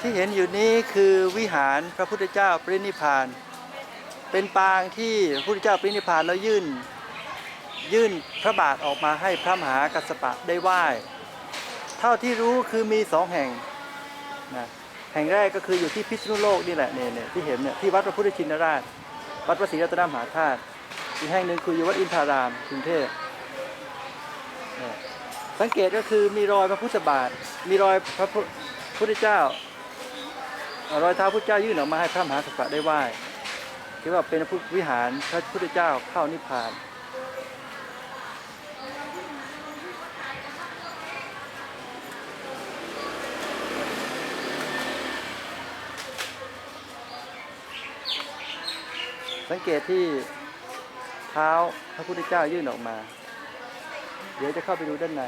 ที่เห็นอยู่นี้คือวิหารพระพุทธเจ้าปรินิพาน เป็นปางที่พระพุทธเจ้าปรินิพานแล้วยื่น ยื่นพระบาทออกมาให้พระมหากัสสปะได้ไหว้ เท่าที่รู้คือมีสองแห่งนะแห่งแรกก็คืออยู่ที่พิษณุโลกนี่แหละเนี่ยเนี่ยที่เห็นเนี่ยที่วัดพระพุทธชินราช วัดพระศรีรัตนมหาธาตุอีกแห่งหนึ่งคืออยู่วัดอินทารามกรุงเทพเนี่ยสังเกตก็คือมีรอยพระพุทธบาท มีรอยพระพุทธเจ้า รอยเท้าพุทธเจ้ายื่นออกมาให้พระมหากัสสปะได้ไหว้คิดว่าเป็นพระวิหารพระพุทธเจ้าเข้านิพพานสังเกตที่เท้าพระพุทธเจ้ายื่นออกมา เดี๋ยวจะเข้าไปดูด้านใน